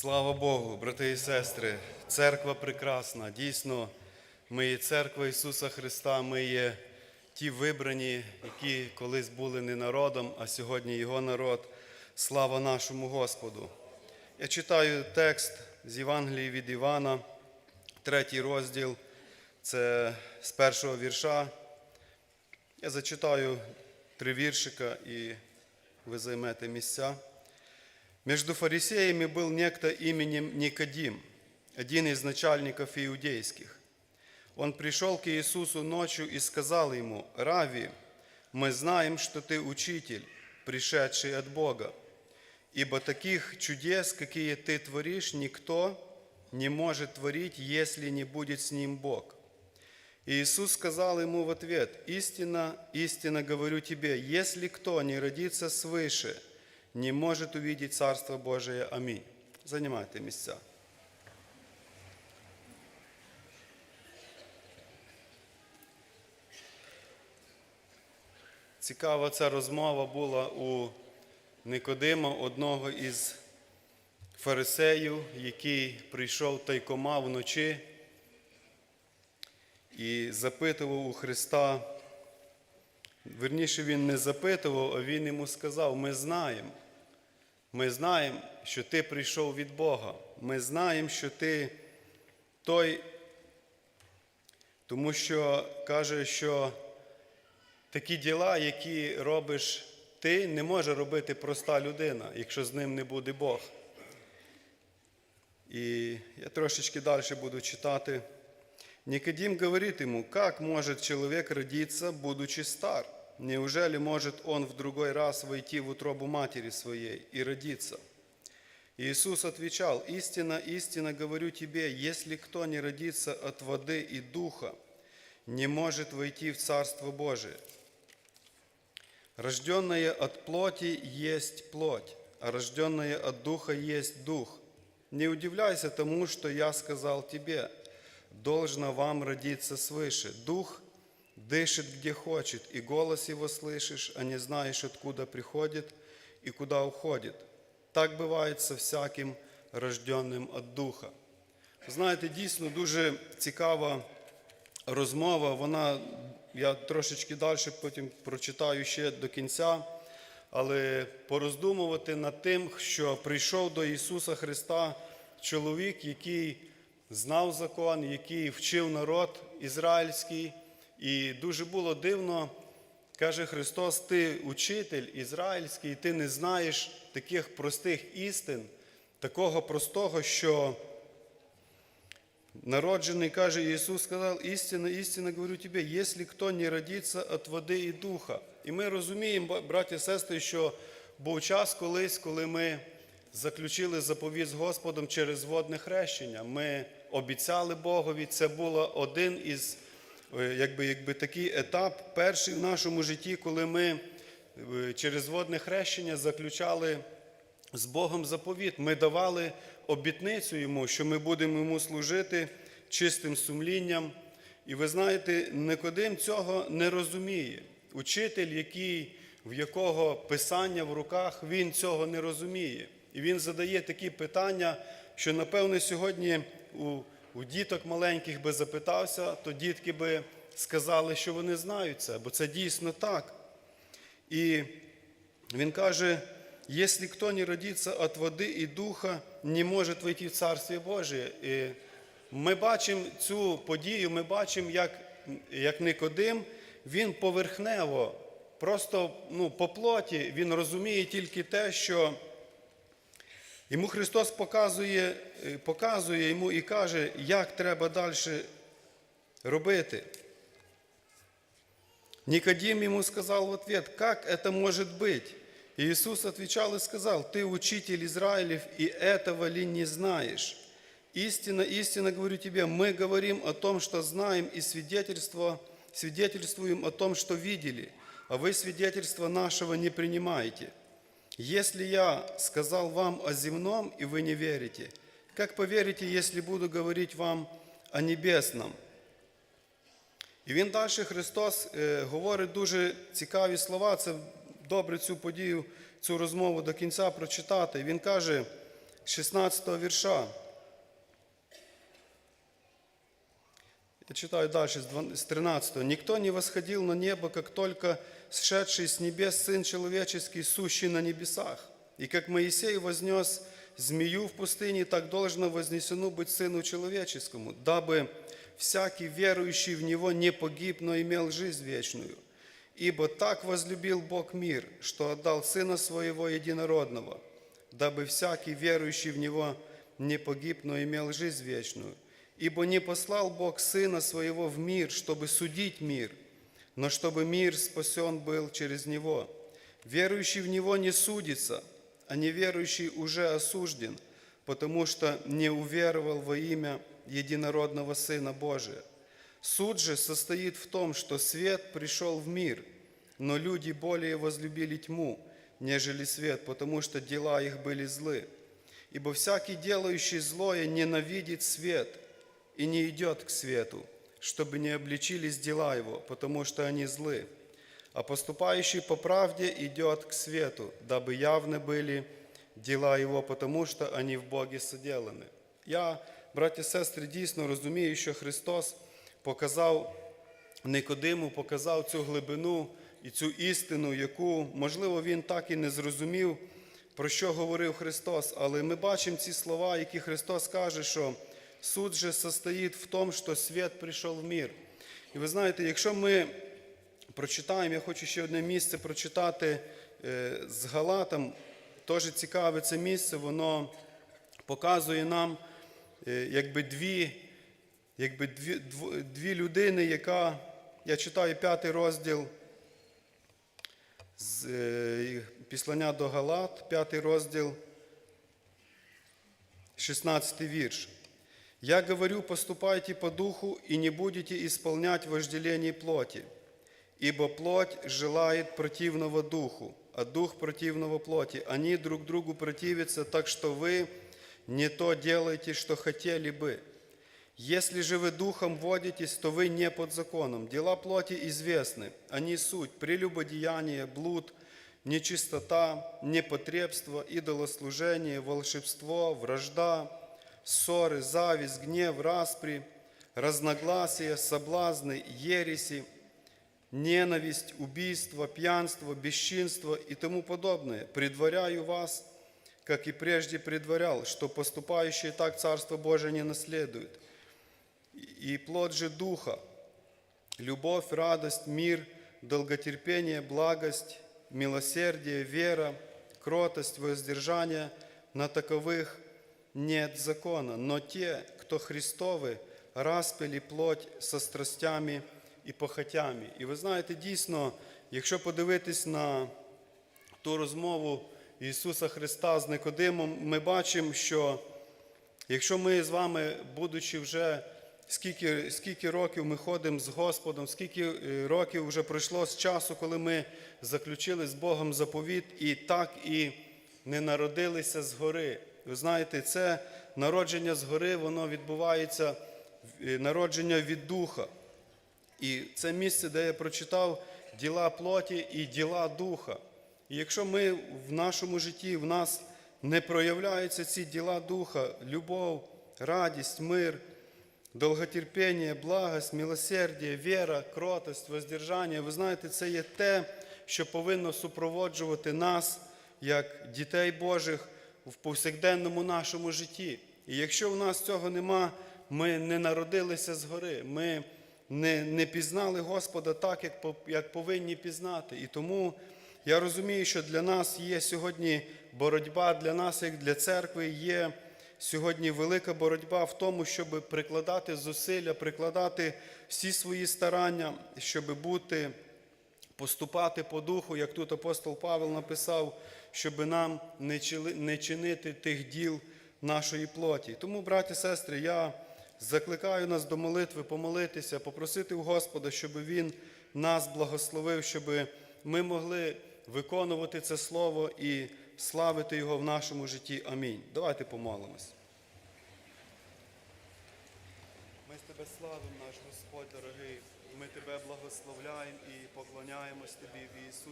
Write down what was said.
Слава Богу, брати і сестри, церква прекрасна. Дійсно, ми є церква Ісуса Христа, ми є ті вибрані, які колись були не народом, а сьогодні Його народ. Слава нашому Господу. Я читаю текст з Євангелії від Івана, третій розділ, це з першого вірша. Я зачитаю три віршика і ви займете місця. Между фарисеями был некто именем Никодим, один из начальников иудейских. Он пришел к Иисусу ночью и сказал ему, «Рави, мы знаем, что ты учитель, пришедший от Бога, ибо таких чудес, какие ты творишь, никто не может творить, если не будет с ним Бог». Иисус сказал ему в ответ, «Истинно, истинно говорю тебе, если кто не родится свыше, не может увидеть Царство Божие. Амінь. Займайте місця. Цікава ця розмова була у Никодима, одного із фарисеїв, який прийшов тайкома вночі і запитував у Христа. Верніше він не запитував, а він йому сказав: ми знаємо. Ми знаємо, що ти прийшов від Бога. Ми знаємо, що ти той, тому що каже, що такі діла, які робиш ти, не може робити проста людина, якщо з ним не буде Бог. І я трошечки далі буду читати. Никодим говорит ему, как может человек родиться, будучи стар? Неужели может он в другой раз войти в утробу матери своей и родиться? Иисус отвечал, истинно, истинно говорю тебе, если кто не родится от воды и духа, не может войти в Царство Божие. Рожденное от плоти есть плоть, а рожденное от духа есть дух. Не удивляйся тому, что я сказал тебе, должно вам родиться свыше. Дух дышит где хочет, и голос его слышишь, а не знаешь, откуда приходит и куда уходит. Так бывает со всяким рожденним от Духа. Знаєте, дійсно дуже цікава розмова. Вона, я трошечки далі потім прочитаю ще до кінця, але пороздумувати над тим, що прийшов до Ісуса Христа чоловік, який знав закон, який вчив народ ізраїльський. І дуже було дивно, каже Христос, ти учитель ізраїльський, ти не знаєш таких простих істин, такого простого, що народжений, каже Ісус, сказав, істинно, істинно говорю тобі, якщо хто не родиться від води і духа. І ми розуміємо, браті і сестри, що був час колись, коли ми заключили заповіт з Господом через водне хрещення. Ми обіцяли Богові, це було один із якби, якби такий етап, перший в нашому житті, коли ми е, через водне хрещення заключали з Богом заповіт. Ми давали обітницю йому, що ми будемо йому служити чистим сумлінням. І ви знаєте, Никодим цього не розуміє. Учитель, який, в якого писання в руках, він цього не розуміє. І він задає такі питання, що, напевне, сьогодні у у діток маленьких би запитався, то дітки би сказали, що вони знають це, бо це дійсно так. І він каже: якщо хто не родиться від води і духа, не може войти в Царстві Боже. І ми бачимо цю подію, ми бачимо, як як Никодим, він поверхнево, просто ну, по плоті, він розуміє тільки те, що. Йому Христос показує, показує йому і каже, як треба далі робити. Никодим ему сказал в ответ, как это может быть? И Иисус отвечал и сказал, ты учитель Израилев, и этого ли не знаешь? Истинно, истинно говорю тебе, мы говорим о том, что знаем, и свидетельство, свидетельствуем о том, что видели, а вы свидетельства нашего не принимаете. Если я сказал вам о земном, и вы не верите, как поверите, если буду говорить вам о небесном? І він далі Христос е, говорить дуже цікаві слова. Це добре цю подію, цю розмову до кінця прочитати. Він каже: 16 вірша. Я читаю дальше, с 13. «Никто не восходил на небо, как только сшедший с небес Сын Человеческий, сущий на небесах. И как Моисей вознес змею в пустыне, так должно вознесено быть Сыну Человеческому, дабы всякий верующий в Него не погиб, но имел жизнь вечную. Ибо так возлюбил Бог мир, что отдал Сына Своего Единородного, дабы всякий верующий в Него не погиб, но имел жизнь вечную. Ибо не послал Бог Сына Своего в мир, чтобы судить мир, но чтобы мир спасен был через Него. Верующий в Него не судится, а неверующий уже осужден, потому что не уверовал во имя единородного Сына Божия. Суд же состоит в том, что свет пришел в мир, но люди более возлюбили тьму, нежели свет, потому что дела их были злы. Ибо всякий, делающий злое, ненавидит свет и не идет к свету, чтобы не обличились дела его, потому что они злы. А поступающий по правде идет к свету, дабы явны были дела его, потому що они в Богі соделаны. Я, браті і сестри, дійсно розумію, що Христос показав Никодиму, показав цю глибину і цю істину, яку, можливо, він так і не зрозумів, про що говорив Христос. Але ми бачимо ці слова, які Христос каже, що суд же состоїть в тому, що світ прийшов в мир. І ви знаєте, якщо ми прочитаємо, я хочу ще одне місце прочитати е, з Галатам. Теж цікаве це місце, воно показує нам е, якби дві, якби дві, дв- дві людини, яка, я читаю п'ятий розділ з е, післання до Галат, п'ятий розділ, 16 вірш. Я говорю, поступайте по духу и не будете исполнять вожделение плоти, ибо плоть желает противного духу, а дух противного плоти. Они друг другу противятся, так что вы не то делаете, что хотели бы. Если же вы духом водитесь, то вы не под законом. Дела плоти известны. Они суть прелюбодеяние, блуд, нечистота, непотребство, идолослужение, волшебство, вражда, ссоры, зависть, гнев, распри, разногласия, соблазны, ереси, ненависть, убийство, пьянство, бесчинство и тому подобное. Предваряю вас, как и прежде предварял, что поступающие так Царство Божие не наследуют. И плод же Духа – любовь, радость, мир, долготерпение, благость, милосердие, вера, кротость, воздержание. На таковых нет закона. Но те, кто Христовы, распили плоть со страстями і похотями. І ви знаєте, дійсно, якщо подивитись на ту розмову Ісуса Христа з Никодимом, ми бачимо, що Якщо ми з вами, будучи вже скільки, скільки років ми ходимо з Господом, скільки е, років вже пройшло з часу, коли ми заключили з Богом заповіт і так і не народилися згори. Ви знаєте, це народження згори, воно відбувається е, народження від Духа. І це місце, де я прочитав діла плоті і діла духа. І якщо ми в нашому житті, в нас не проявляються ці діла духа, любов, радість, мир, долготерпіння, благость, милосердя, віра, кротость, воздержання, ви знаєте, це є те, що повинно супроводжувати нас, як дітей Божих, в повсякденному нашому житті. І якщо в нас цього нема, ми не народилися згори, ми не, не пізнали Господа так, як, як повинні пізнати. І тому я розумію, що для нас є сьогодні боротьба, для нас, як для церкви, є сьогодні велика боротьба в тому, щоб прикладати зусилля, прикладати всі свої старання, щоб бути поступати по духу, як тут апостол Павел написав, щоб нам не чинити тих діл нашої плоті. Тому, браті і сестри, я закликаю нас до молитви, помолитися, попросити у Господа, щоб Він нас благословив, щоб ми могли виконувати це слово і славити Його в нашому житті. Амінь. Давайте помолимось. Ми тебе славимо, наш Господь дорогий. Ми тебе благословляємо і поклоняємось тобі в Ісусі.